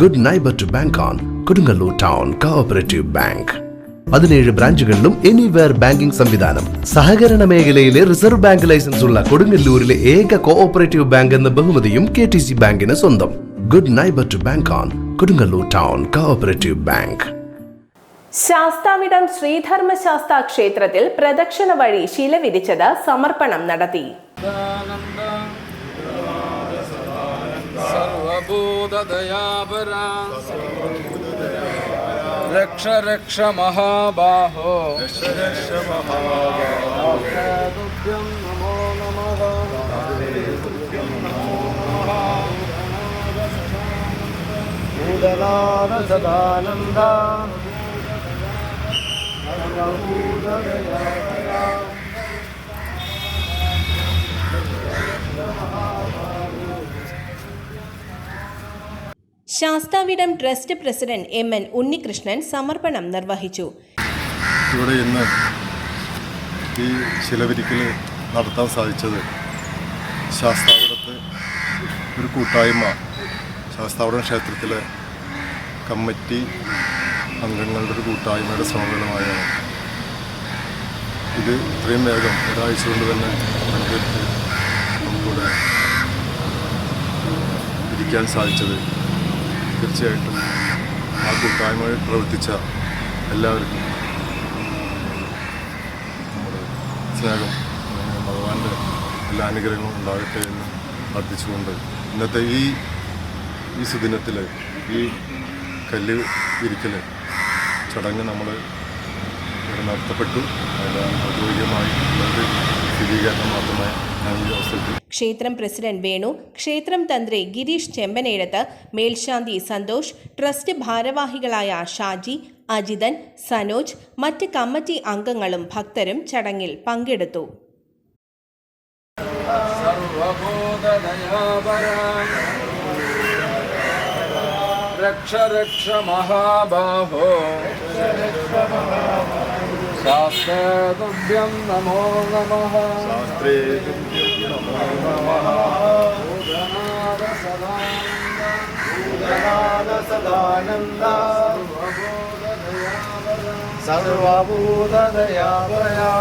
Good neighbour to bank on Kodungallur town cooperative bank പതിനേഴ് ബ്രാഞ്ചുകളിലും anywhere banking സംവിധാനം. സഹകരണ മേഖലയിലെ റിസർവ് ബാങ്ക് ലൈസൻസ് ഉള്ള കൊടുങ്ങല്ലൂരിലെ ഏക കോഓപ്പറേറ്റീവ് ബാങ്ക് എന്ന ബഹുമതിയും കെ ടി സി ബാങ്കിന് സ്വന്തം. Good neighbour to bank on Kodungallur town cooperative bank Sasthavidam Sreedharmasastha ക്ഷേത്രത്തിൽ പ്രദക്ഷിണ വഴി ശില വിരിച്ചത് സമർപ്പണം നടത്തി. सर्वभूतदयापरा रक्ष रक्ष महाबाहो तुभ्यं नमो नमः भूदलानसदानन्दा Sasthavidam trust president M N Unnikrishnan സമർപ്പണം നിർവഹിച്ചു. ഇവിടെ ഇന്ന് ഈ ശിലവിരിക്കൽ നടത്താൻ സാധിച്ചത് ശാസ്താവിടത്ത് ഒരു കൂട്ടായ്മ ശാസ്താവിടം ക്ഷേത്രത്തിലെ കമ്മിറ്റി അംഗങ്ങളുടെ ഒരു കൂട്ടായ്മയുടെ സമ്മേളനമായാണ് ഇത് ഇത്രയും വേഗം ഒരാഴ്ച കൊണ്ട് തന്നെ പങ്കെടുത്ത് നമുക്കിവിടെ ഇരിക്കാൻ സാധിച്ചത്. തീർച്ചയായിട്ടും. ആ കൂട്ടായ്മയിൽ പ്രവർത്തിച്ച എല്ലാവർക്കും നമ്മുടെ സ്നേഹം ഭഗവാന്റെ എല്ലാ അനുഗ്രഹങ്ങളും ഉണ്ടാകട്ടെ എന്ന് പ്രാർത്ഥിച്ചുകൊണ്ട് ഇന്നത്തെ ഈ ഈ സുദിനത്തിൽ ഈ കല്ല് ഇരിക്കൽ ചടങ്ങ് നമ്മൾ നടത്തപ്പെട്ടു. ഔദ്യോഗികമായി സ്ഥിരീകരണം മാത്രമേ അവസരത്തിൽ ക്ഷേത്രം പ്രസിഡന്റ് വേണു ക്ഷേത്രം തന്ത്രി ഗിരീഷ് ചെമ്പനേടത്ത് മേൽശാന്തി സന്തോഷ് ട്രസ്റ്റ് ഭാരവാഹികളായ ഷാജി അജിതൻ സനോജ് മറ്റ് കമ്മിറ്റി അംഗങ്ങളും ഭക്തരും ചടങ്ങിൽ പങ്കെടുത്തു. രക്ഷ രക്ഷ മഹാബാഹോ. Shastra Dubhyam Namo Namaha Shastra Dubhyam Namo Namaha Udhanada Sadananda Udhanada Sadananda Sarva Buddha Dayavaya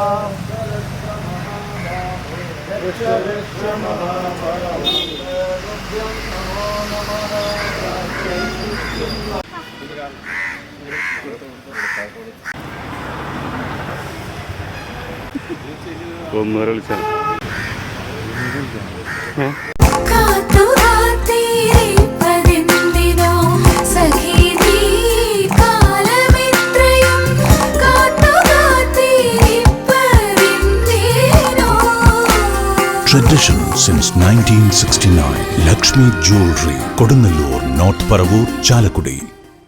Vishya Vishya Mahabharam Shastra Dubhyam Namo Namaha കാത്തു കാത്തിരിപ്പതെന്തിനോ Tradition since 1969. Lakshmi Jewelry, Kodunallur, North Paravur, Chalakudi.